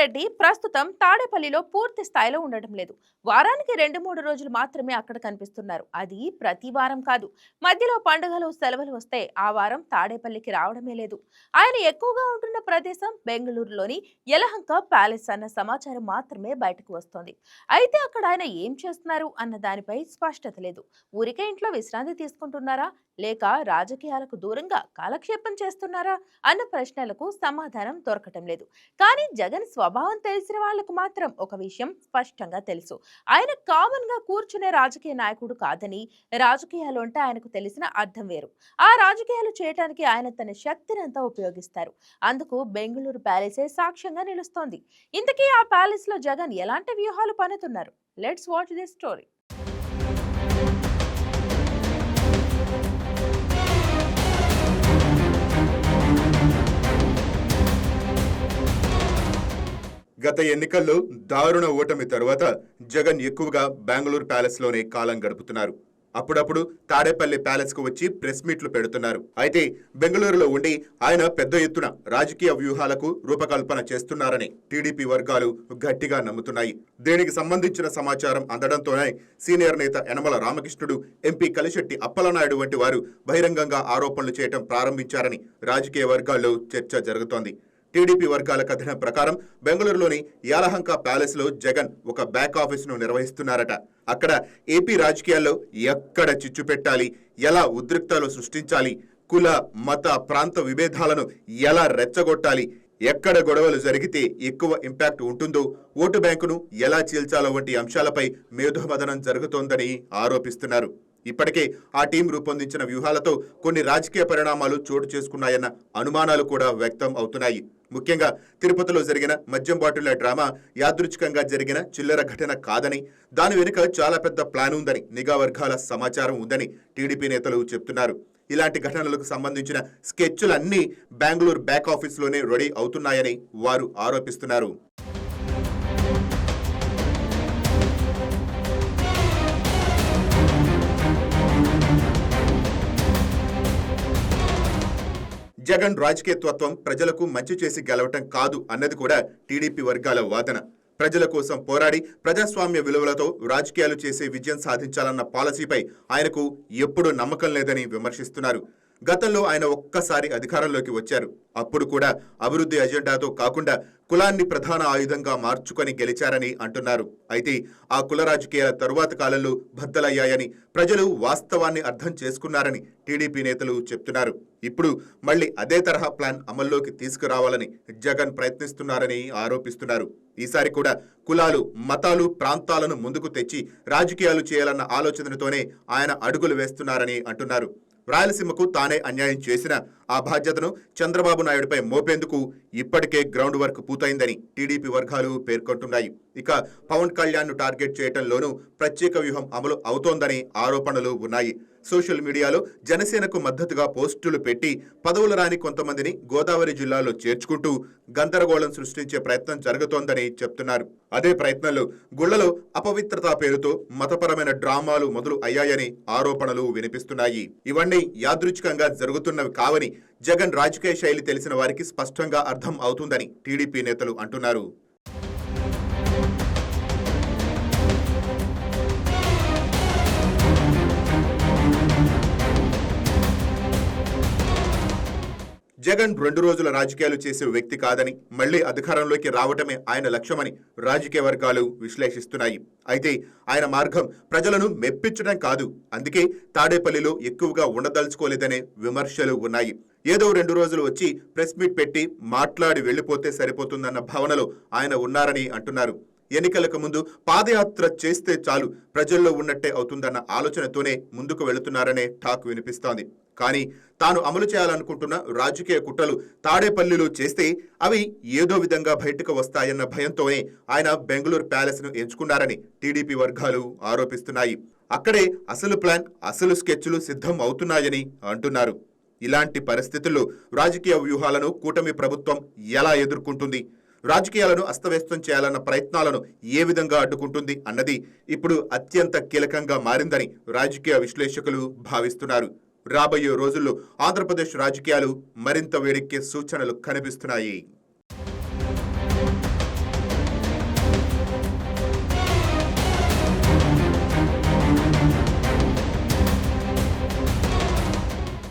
రెడ్డి ప్రస్తుతం తాడేపల్లిలో పూర్తి స్థాయిలో ఉండటం లేదు. వారానికి రెండు మూడు రోజులు మాత్రమే అక్కడ కనిపిస్తున్నారు. అది ప్రతి వారం కాదు. మధ్యలో పండుగలు సెలవులు వస్తే ఆ వారం తాడేపల్లికి రావడమే లేదు. ఆయన ఎక్కువగా ఉంటున్న ప్రదేశం బెంగళూరులోని యలహంక ప్యాలెస్ అన్న సమాచారం మాత్రమే బయటకు వస్తోంది. అయితే అక్కడ ఆయన ఏం చేస్తున్నారు అన్న దానిపై స్పష్టత లేదు. ఊరికే ఇంట్లో విశ్రాంతి తీసుకుంటున్నారా? లేక రాజకీయాలకు దూరంగా కాలక్షేపం చేస్తున్నారా అన్న ప్రశ్నలకు సమాధానం దొరకటం లేదు. కానీ జగన్ స్వభావం తెలిసిన వాళ్ళకు మాత్రం ఒక విషయం స్పష్టంగా తెలుసు. ఆయన కామన్గా కూర్చునే రాజకీయ నాయకుడు కాదని రాజకీయాలు అంటే ఆయనకు తెలిసిన అర్థం వేరు. ఆ రాజకీయాలు చేయటానికి ఆయన తన శక్తినంతా ఉపయోగిస్తారు. అందుకు బెంగళూరు ప్యాలెసే సాక్ష్యంగా నిలుస్తోంది. ఇంతకీ ఆ ప్యాలెస్లో జగన్ ఎలాంటి వ్యూహాలు పనుతున్నారు లెట్స్ వాచ్ దిస్ స్టోరీ. గత ఎన్నికల్లో దారుణ ఓటమి తరువాత జగన్ ఎక్కువగా బెంగళూరు ప్యాలెస్లోనే కాలం గడుపుతున్నారు. అప్పుడప్పుడు తాడేపల్లి ప్యాలెస్కు వచ్చి ప్రెస్ మీట్లు పెడుతున్నారు. అయితే బెంగళూరులో ఉండి ఆయన పెద్ద ఎత్తున రాజకీయ వ్యూహాలకు రూపకల్పన చేస్తున్నారని టీడీపీ వర్గాలు గట్టిగా నమ్ముతున్నాయి. దీనికి సంబంధించిన సమాచారం అందడంతోనే సీనియర్ నేత యనమల రామకృష్ణుడు ఎంపీ కలిశెట్టి అప్పలనాయుడు వంటి వారు బహిరంగంగా ఆరోపణలు చేయటం ప్రారంభించారని రాజకీయ వర్గాల్లో చర్చ జరుగుతోంది. టీడీపీ వర్గాల కథనం ప్రకారం బెంగళూరులోని యాలహంక ప్యాలెస్లో జగన్ ఒక బ్యాక్ ఆఫీసును నిర్వహిస్తున్నారట. అక్కడ ఏపీ రాజకీయాల్లో ఎక్కడ చిచ్చు పెట్టాలి? ఎలా ఉద్రిక్తాలు సృష్టించాలి? కుల మత ప్రాంత విభేదాలను ఎలా రెచ్చగొట్టాలి? ఎక్కడ గొడవలు జరిగితే ఎక్కువ ఇంపాక్ట్ ఉంటుందో ఓటు బ్యాంకును ఎలా చీల్చాలో వంటి అంశాలపై మేధోమదనం జరుగుతోందని ఆరోపిస్తున్నారు. ఇప్పటికే ఆ టీం రూపొందించిన వ్యూహాలతో కొన్ని రాజకీయ పరిణామాలు చోటు చేసుకున్నాయన్న అనుమానాలు కూడా వ్యక్తం అవుతున్నాయి. ముఖ్యంగా తిరుపతిలో జరిగిన మద్యం బాటిళ్ళ డ్రామా యాదృచ్ఛికంగా జరిగిన చిల్లర ఘటన కాదని దాని వెనుక చాలా పెద్ద ప్లాన్ ఉందని నిఘా వర్గాల సమాచారం ఉందని టీడీపీ నేతలు చెప్తున్నారు. ఇలాంటి ఘటనలకు సంబంధించిన స్కెచ్లన్నీ బెంగళూరు బ్యాక్ ఆఫీస్లోనే రెడీ అవుతున్నాయని వారు ఆరోపిస్తున్నారు. జగన్ రాజకీయ తత్వం ప్రజలకు మంచి చేసి గెలవటం కాదు అన్నది కూడా టీడీపీ వర్గాల వాదన. ప్రజల కోసం పోరాడి ప్రజాస్వామ్య విలువలతో రాజకీయాలు చేసే విజయం సాధించాలన్న పాలసీపై ఆయనకు ఎప్పుడూ నమ్మకం లేదని విమర్శిస్తున్నారు. గతంలో ఆయన ఒక్కసారి అధికారంలోకి వచ్చారు. అప్పుడు కూడా అభివృద్ధి అజెండాతో కాకుండా కులాన్ని ప్రధాన ఆయుధంగా మార్చుకొని గెలిచారని అంటున్నారు. అయితే ఆ కుల రాజకీయాల తరువాత కాలంలో బద్దలయ్యాయని ప్రజలు వాస్తవాన్ని అర్థం చేసుకున్నారని టీడీపీ నేతలు చెప్తున్నారు. ఇప్పుడు మళ్ళీ అదే తరహా ప్లాన్ అమల్లోకి తీసుకురావాలని జగన్ ప్రయత్నిస్తున్నారని ఆరోపిస్తున్నారు. ఈసారి కూడా కులాలు మతాలు ప్రాంతాలను ముందుకు తెచ్చి రాజకీయాలు చేయాలన్న ఆలోచనతోనే ఆయన అడుగులు వేస్తున్నారని అంటున్నారు. రాయలసీమకు తానే అన్యాయం చేసిన ఆ బాధ్యతను చంద్రబాబు నాయుడుపై మోపేందుకు ఇప్పటికే గ్రౌండ్ వర్క్ పూర్తయిందని టీడీపీ వర్గాలు పేర్కొంటున్నాయి. ఇక పవన్ కళ్యాణ్ను టార్గెట్ చేయటంలోనూ ప్రత్యేక వ్యూహం అమలు అవుతోందని ఆరోపణలు ఉన్నాయి. సోషల్ మీడియాలో జనసేనకు మద్దతుగా పోస్టులు పెట్టి పదవులు రాని కొంతమందిని గోదావరి జిల్లాలో చేర్చుకుంటూ గందరగోళం సృష్టించే ప్రయత్నం జరుగుతోందని చెప్తున్నారు. అదే ప్రయత్నంలో గుళ్ళలో అపవిత్రత పేరుతో మతపరమైన డ్రామాలు మొదలు అయ్యాయని ఆరోపణలు వినిపిస్తున్నాయి. ఇవన్నీ యాదృచ్ఛికంగా జరుగుతున్నవి కావని జగన్ రాజకీయ శైలి తెలిసిన వారికి స్పష్టంగా అర్థం అవుతుందని టీడీపీ నేతలు అంటున్నారు. జగన్ రెండు రోజుల రాజకీయాలు చేసే వ్యక్తి కాదని మళ్ళీ అధికారంలోకి రావటమే ఆయన లక్ష్యమని రాజకీయ వర్గాలు విశ్లేషిస్తున్నాయి. అయితే ఆయన మార్గం ప్రజలను మెప్పించడం కాదు. అందుకే తాడేపల్లిలో ఎక్కువగా ఉండదలుచుకోలేదనే విమర్శలు ఉన్నాయి. ఏదో రెండు రోజులు వచ్చి ప్రెస్ మీట్ పెట్టి మాట్లాడి వెళ్ళిపోతే సరిపోతుందన్న భావనలో ఆయన ఉన్నారని అంటున్నారు. ఎన్నికలకు ముందు పాదయాత్ర చేస్తే చాలు ప్రజల్లో ఉన్నట్టే అవుతుందన్న ఆలోచనతోనే ముందుకు వెళుతున్నారనే టాక్ వినిపిస్తోంది. కానీ తాను అమలు చేయాలనుకుంటున్న రాజకీయ కుట్రలు తాడేపల్లిలో చేస్తే అవి ఏదో విధంగా బయటకు వస్తాయన్న భయంతోనే ఆయన బెంగళూరు ప్యాలెస్ను ఎంచుకున్నారని టీడీపీ వర్గాలు ఆరోపిస్తున్నాయి. అక్కడే అసలు ప్లాన్ అసలు స్కెచ్లు సిద్ధం అవుతున్నాయని అంటున్నారు. ఇలాంటి పరిస్థితుల్లో రాజకీయ వ్యూహాలను కూటమి ప్రభుత్వం ఎలా ఎదుర్కొంటుంది? రాజకీయాలను అస్తవ్యస్తం చేయాలన్న ప్రయత్నాలను ఏ విధంగా అడ్డుకుంటుంది అన్నది ఇప్పుడు అత్యంత కీలకంగా మారిందని రాజకీయ విశ్లేషకులు భావిస్తున్నారు. రాబోయే రోజుల్లో ఆంధ్రప్రదేశ్ రాజకీయాలు మరింత వేడెక్కే సూచనలు కనిపిస్తున్నాయి.